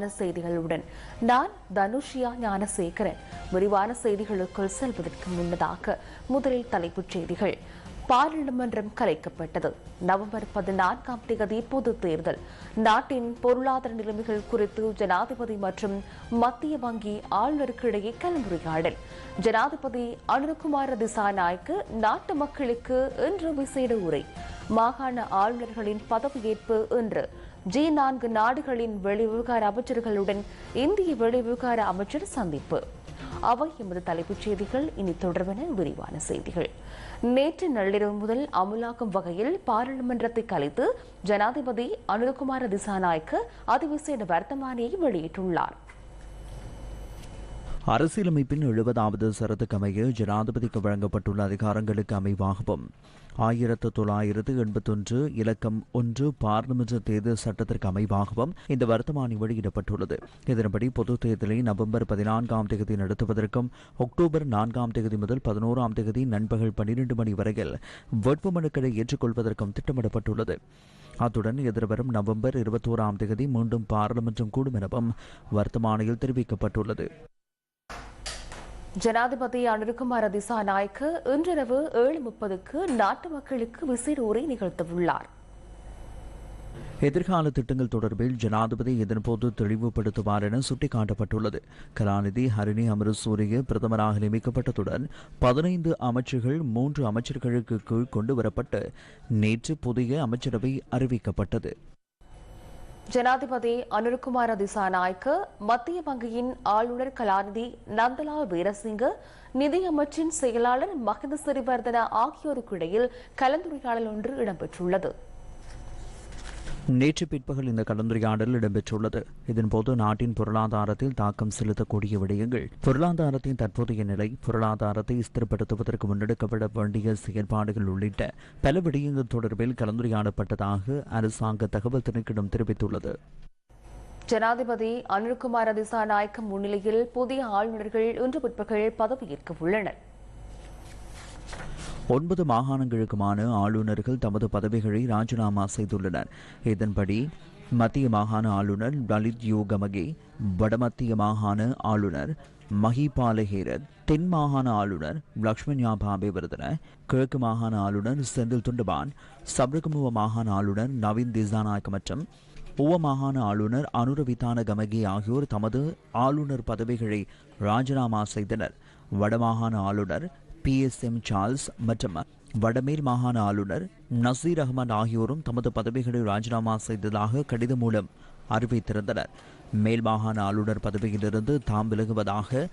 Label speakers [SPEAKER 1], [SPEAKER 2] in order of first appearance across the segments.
[SPEAKER 1] செய்திகளுடன் நான் தனுஷியா ஞானசேகரன். விரிவான செய்திகளுக்குள் செல்வதற்கு முன்னதாக முதலில் தலைப்புச் செய்திகள். பாராளுமன்றம் கலைக்கப்பட்டது. நவம்பர் பதினான்காம் தேதி பொது தேர்தல். நாட்டின் பொருளாதார நிலைமைகள் குறித்து ஜனாதிபதி மற்றும் மத்திய வங்கி ஆளுநருக்கிடையே கலந்துரையாடல். ஜனாதிபதி அனுகுமார திசாநாய்க்கு நாட்டு மக்களுக்கு இன்று விசேட உரை. மாகாண ஆளுநர்களின் பதவியேற்பு இன்று. ஜி நான்கு நாடுகளின் வெளிவிவகார அமைச்சர்களுடன் இந்திய வெளிவிவகார அமைச்சர் சந்திப்பு. அவை எமது தலைப்புச் செய்திகள். இனி தொடர்பென விரிவான செய்திகள். நேற்று நள்ளிரவு முதல் அமுலாக்கும் வகையில் பாராளுமன்றத்தை கலைத்து ஜனாதிபதி அனுகுமார திசாநாயக்க அதிவிசேட வர்த்தமானியை வெளியிட்டுள்ளார்.
[SPEAKER 2] அரசியலமைப்பின் எழுபதாவது சரத்துக்கமைய ஜனாதிபதிக்கு வழங்கப்பட்டுள்ள அதிகாரங்களுக்கு அமைவாகவும் ஆயிரத்து தொள்ளாயிரத்து எண்பத்தொன்று இலக்கம் ஒன்று பார்லிமெண்ட் தேர்தல் சட்டத்திற்கு அமைவாகவும் இந்த வர்த்தமானி வெளியிடப்பட்டுள்ளது இதன்படி பொதுத் தேர்தலை நவம்பர் பதினான்காம் தேதி நடத்துவதற்கும் அக்டோபர் நான்காம் தேதி முதல் பதினோராம் தேதி நண்பகல் பன்னிரண்டு மணி வரையில் வேட்புமனுக்களை ஏற்றுக்கொள்வதற்கும் திட்டமிடப்பட்டுள்ளது. அத்துடன் எதிர்வரும் நவம்பர் இருபத்தோராம் தேதி மீண்டும் பாராளுமன்றம் கூடும் எனவும் வர்த்தமானியில் தெரிவிக்கப்பட்டுள்ளது.
[SPEAKER 1] ஜனாதிபதி அனுருகுமார திசாநாயக்க இன்றிரவு ஏழு முப்பதுக்கு நாட்டு மக்களுக்கு விசேட உரை நிகழ்த்தவுள்ளார்.
[SPEAKER 2] எதிர்கால திட்டங்கள் தொடர்பில் ஜனாதிபதி இதன்போது தெளிவுபடுத்துவார் என சுட்டிக்காட்டப்பட்டுள்ளது. கலாநிதி ஹரிணி அமரசூரிய பிரதமராக நியமிக்கப்பட்டதுடன் பதினைந்து அமைச்சர்கள் மூன்று அமைச்சர்களுக்கு கீழ் கொண்டுவரப்பட்டு நேற்று புதிய அமைச்சரவை அறிவிக்கப்பட்டது.
[SPEAKER 1] ஜனாதிபதி அனுர்குமார திசாநாயக்க மத்திய வங்கியின் ஆளுநர் கலாநிதி நந்தலால் வீரசிங்க நிதியமைச்சின் செயலாளர் மகிந்த சிறிவர்தன ஆகியோருக்கு இடையில் கலந்துரையாடல் ஒன்று இடம்பெற்றுள்ளது.
[SPEAKER 2] நேற்று பிற்பகல் இந்த கலந்துரையாடல் இடம்பெற்றுள்ளது. இதன்போது நாட்டின் பொருளாதாரத்தில் தாக்கம் செலுத்தக்கூடிய விடயங்கள் பொருளாதாரத்தின் தற்போதைய நிலை பொருளாதாரத்தை ஸ்திரப்படுத்துவதற்கு முன்னெடுக்கப்பட வேண்டிய செயற்பாடுகள் உள்ளிட்ட பல விடயங்கள் தொடர்பில் கலந்துரையாடப்பட்டதாக அரசாங்க தகவல் திணைக்கிடம் தெரிவித்துள்ளது.
[SPEAKER 1] ஜனாதிபதி அனுர்குமார திசாநாயக்க முன்னிலையில் புதிய ஆளுநர்கள் இன்று பிற்பகல் பதவியேற்க உள்ளனர்.
[SPEAKER 2] ஒன்பது மாகாணங்களுக்குமான ஆளுநர்கள் தமது பதவிகளை ராஜினாமா செய்துள்ளனர். இதன்படி மத்திய மாகாண ஆளுநர் லலித் யோகமகே வடமத்திய மாகாண ஆளுநர் மஹிபால ஹேரத் தென் மாகாண ஆளுநர் லக்ஷ்மண் ஞாபாபே விருதன கிழக்கு மாகாண ஆளுநர் செந்தில் துண்டபான் சபரகமுவ மாகாண ஆளுநர் நவீன் திசாநாயக் மற்றும் உவ மாகாண ஆளுநர் அனுரவிதான கமகி ஆகியோர் தமது ஆளுநர் பதவிகளை ராஜினாமா செய்தனர். வடமாகாண ஆளுநர் பி எஸ் எம் சார்ல்ஸ் மற்றும் வடமேல் மாகாண ஆளுநர் நசீர் அகமது ஆகியோரும் தமது பதவிகளை ராஜினாமா செய்ததாக கடிதம் மூலம் அறிவித்திருந்தனர். மேல் மாகாண ஆளுநர் பதவியிலிருந்து தாம் விலகுவதாக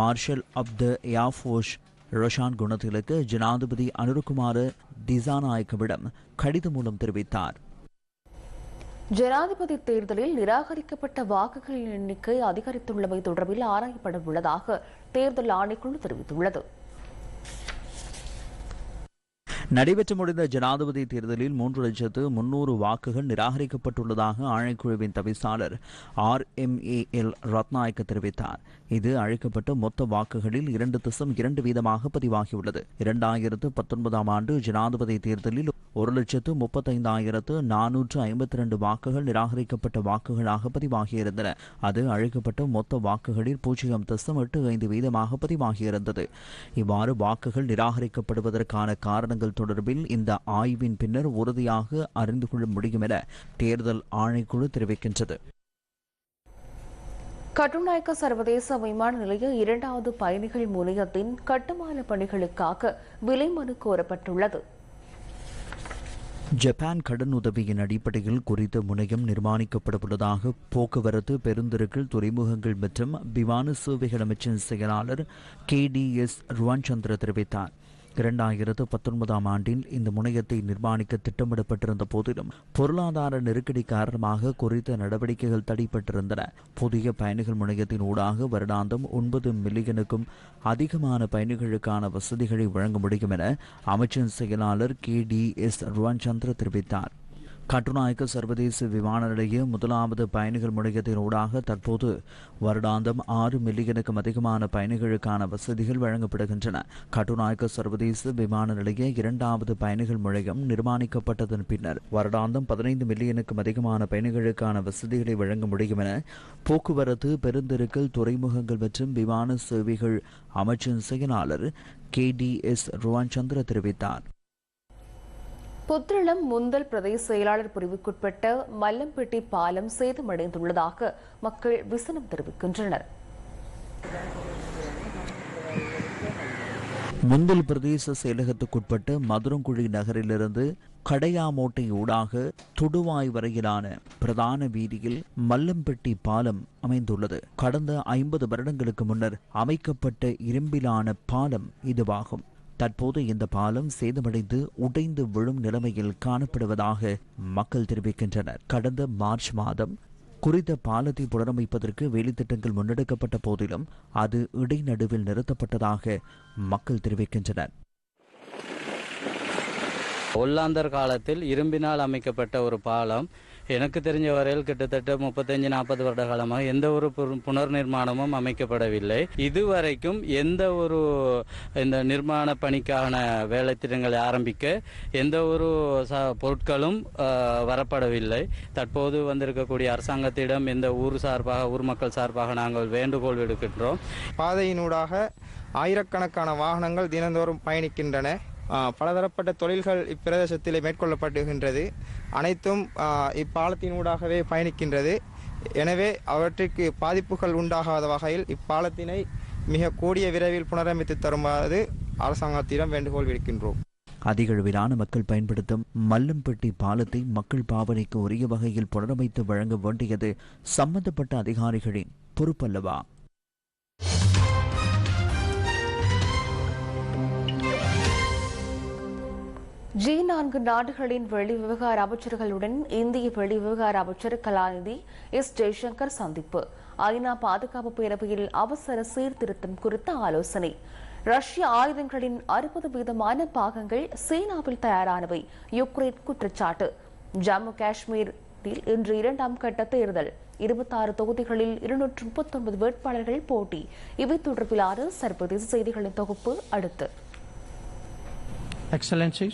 [SPEAKER 2] marshal of the air force Roshan குணத்திலுக்கு ஜனாதிபதி அனுருகுமார் திசாநாயக்கவிடம் கடிதம் மூலம் தெரிவித்தார்.
[SPEAKER 1] ஜனாதிபதி தேர்தலில் நிராகரிக்கப்பட்ட வாக்குகளின் எண்ணிக்கை அதிகரித்துள்ளமை தொடர்பில் ஆராயப்பட உள்ளதாக தேர்தல் ஆணைக்குழு தெரிவித்துள்ளது.
[SPEAKER 2] நடைபெற்று முடிந்த ஜனாதிபதி தேர்தலில் மூன்று லட்சத்து முன்னூறு வாக்குகள் நிராகரிக்கப்பட்டுள்ளதாக ஆணைக்குழுவின் தவிசாளர் R M A L Rathnayake தெரிவித்தார். இது அழைக்கப்பட்ட மொத்த வாக்குகளில் இரண்டு திசம் இரண்டு வீதமாக பதிவாகியுள்ளது. இரண்டாயிரத்து பத்தொன்பதாம் ஆண்டு ஜனாதிபதி தேர்தலில் ஒரு லட்சத்து முப்பத்தைந்தாயிரத்து நானூற்று ஐம்பத்தி இரண்டு வாக்குகள் நிராகரிக்கப்பட்ட வாக்குகளாக பதிவாகியிருந்தன. அது அழைக்கப்பட்ட மொத்த வாக்குகளில் பூஜ்ஜியம் தசம் எட்டு ஐந்து வீதமாக பதிவாகியிருந்தது. இவ்வாறு வாக்குகள் நிராகரிக்கப்படுவதற்கான காரணங்கள் தொடர்பில் இந்த ஆய்வின் பின்னர் உறுதியாக அறிந்து கொள்ள முடியும் என தேர்தல் ஆணைக்குழு தெரிவிக்கின்றது.
[SPEAKER 1] கட்டுநாயக்க சர்வதேச விமான நிலைய இரண்டாவது பயணிகள் முனையத்தின் கட்டுமான பணிகளுக்காக விலை மனு கோரப்பட்டுள்ளது.
[SPEAKER 2] ஜப்பான் கடன் உதவியின் அடிப்படையில் குறித்த முனையம் நிர்மாணிக்கப்படவுள்ளதாக போக்குவரத்து பெருந்திருக்கள் துறைமுகங்கள் மற்றும் விமான சேவைகள் அமைச்சின் செயலாளர் கே டி எஸ் ருவான்சந்திர தெரிவித்தார். இரண்டாயிரத்து பத்தொன்பதாம் ஆண்டில் இந்த முனையத்தை நிர்மாணிக்க திட்டமிடப்பட்டிருந்த போதிலும் பொருளாதார நெருக்கடி காரணமாக குறித்த நடவடிக்கைகள் தடைப்பட்டிருந்தன புதிய பயணிகள் முனையத்தின் ஊடாக வருடாந்தம் ஒன்பது மில்லியனுக்கும் அதிகமான பயணிகளுக்கான வசதிகளை வழங்க முடியும் என அமைச்சின் செயலாளர் கே டி எஸ் ருவான்சந்திர தெரிவித்தார். கட்டுநாயக்க சர்வதேச விமான நிலைய முதலாவது பயணிகள் முனையத்தின் ஊடாக தற்போது வருடாந்தம் ஆறு மில்லியனுக்கும் அதிகமான பயணிகளுக்கான வசதிகள் வழங்கப்படுகின்றன. கட்டுநாயக்க சர்வதேச விமான நிலைய இரண்டாவது பயணிகள் முனையம் நிர்மாணிக்கப்பட்டதன் பின்னர் வருடாந்தம் பதினைந்து மில்லியனுக்கும் அதிகமான பயணிகளுக்கான வசதிகளை வழங்க முடியும் என போக்குவரத்து பெருந்திருக்கல் துறைமுகங்கள் மற்றும் விமான சேவைகள் அமைச்சின் செயலாளர் K D S Ruwan Chandra தெரிவித்தார்.
[SPEAKER 1] புத்திரளம் முந்தல் பிரதேச செயலாளர் பிரிவுக்குட்பட்ட மல்லம்பட்டி பாலம் சேதமடைந்துள்ளதாக மக்கள் விசனம் தெரிவிக்கின்றனர்.
[SPEAKER 2] முந்தல் பிரதேச செயலகத்துக்குட்பட்ட மதுரங்குழி நகரிலிருந்து கடையாமோட்டை ஊடாக துடுவாய் வரையிலான பிரதான வீதியில் மல்லம்பட்டி பாலம் அமைந்துள்ளது. கடந்த ஐம்பது வருடங்களுக்கு முன்னர் அமைக்கப்பட்ட இரும்பிலான பாலம் இதுவாகும். தற்போது இந்த பாலம் சேதமடைந்து உடைந்து விழும் நிலைமையில் காணப்படுவதாக மக்கள் தெரிவிக்கின்றனர். கடந்த மார்ச் மாதம் குறித்த பாலத்தை புனரமைப்பதற்கு வேலைத்திட்டங்கள் முன்னெடுக்கப்பட்ட போதிலும் அது இடைநடுவில் நிறுத்தப்பட்டதாக மக்கள் தெரிவிக்கின்றனர்.
[SPEAKER 3] ஒல்லாந்தர் காலத்தில் இரும்பினால் அமைக்கப்பட்ட ஒரு பாலம். எனக்கு தெரிஞ்ச வரையில் கிட்டத்தட்ட முப்பத்தஞ்சு நாற்பது வருட காலமாக எந்த ஒரு புனர் நிர்மாணமும் அமைக்கப்படவில்லை. இதுவரைக்கும் எந்த ஒரு இந்த நிர்மாண பணிக்கான வேலை திட்டங்களை ஆரம்பிக்க எந்த ஒரு பொருட்களும் வரப்படவில்லை. தற்போது வந்திருக்கக்கூடிய அரசாங்கத்திடம் இந்த ஊர் சார்பாக ஊர் மக்கள் சார்பாக நாங்கள் வேண்டுகோள் விடுக்கின்றோம்.
[SPEAKER 4] பாதையினூடாக ஆயிரக்கணக்கான வாகனங்கள் தினந்தோறும் பயணிக்கின்றன. பலதரப்பட்ட தொழில்கள் இப்பிரதேசத்தில் மேற்கொள்ளப்படுகின்றது. அனைத்தும் இப்பாலத்தினூடாகவே பயணிக்கின்றது. எனவே அவற்றிற்கு பாதிப்புகள் உண்டாகாத வகையில் இப்பாலத்தினை மிக கூடிய விரைவில் புனரமைத்து தருமாறு அரசாங்கத்திடம் வேண்டுகோள் விடுக்கின்றோம்.
[SPEAKER 2] அதிகளவிலான மக்கள் பயன்படுத்தும் மல்லம்பட்டி பாலத்தை மக்கள் பாவனைக்கு உரிய வகையில் புனரமைத்து வழங்க வேண்டியது சம்பந்தப்பட்ட அதிகாரிகளின் பொறுப்பல்லவா?
[SPEAKER 1] ஜி நான்கு நாடுகளின் வெளிவிவகார அமைச்சர்களுடன் இந்திய வெளிவிவகார அமைச்சர் கலாநிதி எஸ். ஜெய்சங்கர் சந்திப்பு. ஐநா பாதுகாப்பு பேரவையில் அவசர சீர்திருத்தம் குறித்த ஆலோசனை. ரஷ்ய ஆயுதங்களின் அறுபது வீதமான பாகங்கள் சீனாவில் தயாரானவை. யுக்ரைன் குற்றச்சாட்டு. ஜம்மு காஷ்மீரில் இன்று இரண்டாம் கட்ட தேர்தல். இருபத்தாறு தொகுதிகளில் இருநூற்று முப்பத்தொன்பது வேட்பாளர்கள் போட்டி. இவை தொடர்பிலான சர்வதேச செய்திகளின் தொகுப்பு அடுத்து.
[SPEAKER 5] Excellencies,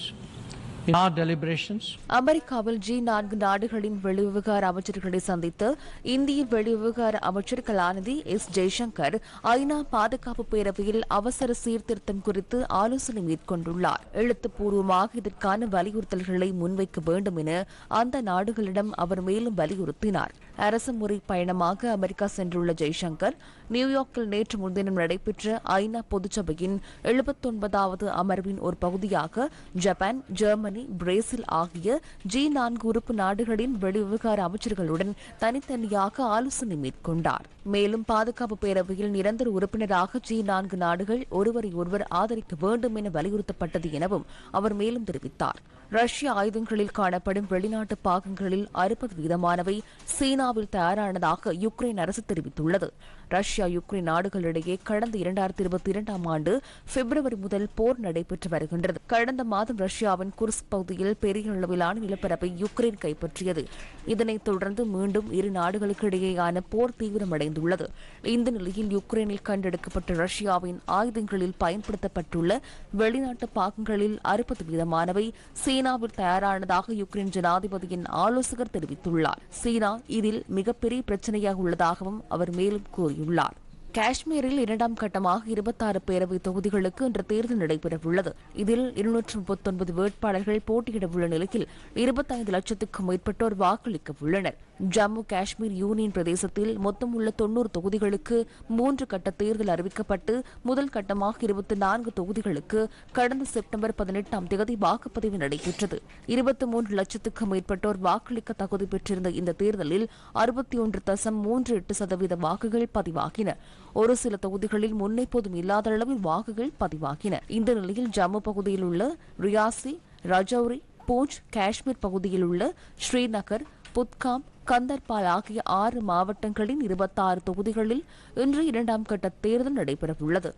[SPEAKER 1] அமெரிக்காவில் ஜி நான்கு நாடுகளின் வெளிவிவகார அமைச்சர்களை சந்தித்து இந்திய வெளிவிவகார அமைச்சர் கலாநிதி எஸ் ஜெய்சங்கர் ஐநா பாதுகாப்பு பேரவையில் அவசர சீர்திருத்தம் குறித்து ஆலோசனை மேற்கொண்டுள்ளார். எழுத்துப்பூர்வமாக இதற்கான வலியுறுத்தல்களை முன்வைக்க வேண்டும் என அந்த நாடுகளிடம் அவர் மேலும் வலியுறுத்தினார். அரசு முறை பயணமாக அமெரிக்கா சென்றுள்ள ஜெய்சங்கர் நியூயார்க்கில் நேற்று முன்தினம் நடைபெற்ற ஐநா பொதுச்சபையின் எழுபத்தொன்பதாவது அமர்வின் ஒரு பகுதியாக ஜப்பான் ஜெர்மனி பிரேசில் ஆகிய ஜி நான்கு உறுப்பு நாடுகளின் வெளிவிவகார அமைச்சர்களுடன் தனித்தனியாக ஆலோசனை மேற்கொண்டார். மேலும் பாதுகாப்பு பேரவையில் நிரந்தர உறுப்பினராக ஜி நான்கு நாடுகள் ஒருவரை ஒருவர் ஆதரிக்க வேண்டும் என வலியுறுத்தப்பட்டது எனவும் அவர் மேலும் தெரிவித்தார். ரஷ்ய ஆயுதங்களில் காணப்படும் வெளிநாட்டு பாகங்களில் அறுபது வீதமானவை சீனாவில் தயாரானதாக யுக்ரைன் அரசு தெரிவித்துள்ளது. ரஷ்யா யுக்ரைன் நாடுகளிடையே கடந்த இரண்டாயிரத்தி இருபத்தி இரண்டாம் ஆண்டு பிப்ரவரி முதல் போர் நடைபெற்று வருகின்றது. கடந்த மாதம் ரஷ்யாவின் குர்ஸ் பகுதியில் பெரிய அளவிலான நிலப்பரப்பை யுக்ரைன் கைப்பற்றியது. இதனைத் தொடர்ந்து மீண்டும் இரு நாடுகளுக்கு இடையேயான போர் தீவிரமடைந்துள்ளது. இந்த நிலையில் யுக்ரைனில் கண்டெடுக்கப்பட்ட ரஷ்யாவின் ஆயுதங்களில் பயன்படுத்தப்பட்டுள்ள வெளிநாட்டு பாகங்களில் அறுபது வீதமானவை சீனாவில் தயாரானதாக யுக்ரைன் ஜனாதிபதியின் ஆலோசகர் தெரிவித்துள்ளார். சீனா இதில் மிகப்பெரிய பிரச்சனையாக உள்ளதாகவும் அவர் மேலும் கூறியுள்ளார் காஷ்மீரில் இரண்டாம் கட்டமாக இருபத்தாறு பேரவை தொகுதிகளுக்கு இன்று தேர்தல் நடைபெறவுள்ளது. இதில் இருநூற்று முப்பத்தொன்பது வேட்பாளர்கள் போட்டியிடவுள்ள நிலையில் இருபத்தைந்து லட்சத்துக்கும் மேற்பட்டோர் வாக்களிக்க உள்ளனர் ஜம்மு காஷ்மீர் யூனியன் பிரதேசத்தில் மொத்தம் உள்ள தொன்னூறு தொகுதிகளுக்கு மூன்று கட்ட தேர்தல் அறிவிக்கப்பட்டு முதல் கட்டமாக இருபத்தி நான்கு தொகுதிகளுக்கு கடந்த செப்டம்பர் பதினெட்டாம் தேதி வாக்குப்பதிவு நடைபெற்றது. இருபத்தி மூன்று லட்சத்துக்கும் மேற்பட்டோர் வாக்களிக்க தகுதி பெற்றிருந்த இந்த தேர்தலில் அறுபத்தி ஒன்று தசம் மூன்று எட்டு சதவீத வாக்குகள் பதிவாகின. ஒரு சில தொகுதிகளில் முன்னெப்போதும் இல்லாத அளவில் வாக்குகள் பதிவாகின. இந்த நிலையில் ஜம்மு பகுதியில் உள்ள ரியாசி ரஜௌரி பூஞ்ச் காஷ்மீர் பகுதியில் உள்ள ஸ்ரீநகர் புத்காம் கந்தர்பால் ஆகிய ஆறு மாவட்டங்களின் இருபத்தாறு தொகுதிகளில் இன்று இரண்டாம் கட்ட தேர்தல் நடைபெறவுள்ளது.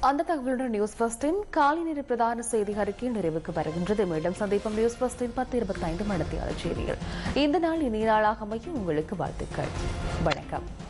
[SPEAKER 1] அந்த தகவலுடன் நியூஸ் பஸ்டின் காலை நேர பிரதான செய்தி அறிக்கை நிறைவுக்கு வருகின்றது. மீண்டும் சந்திப்போம் நியூஸ் பஸ்டின் பத்து இருபத்தி ஐந்து மணித்தியாளர் செய்திகள் இந்த நாள் இனிய நாளாக அமையும் உங்களுக்கு வாழ்த்துக்கள். வணக்கம்.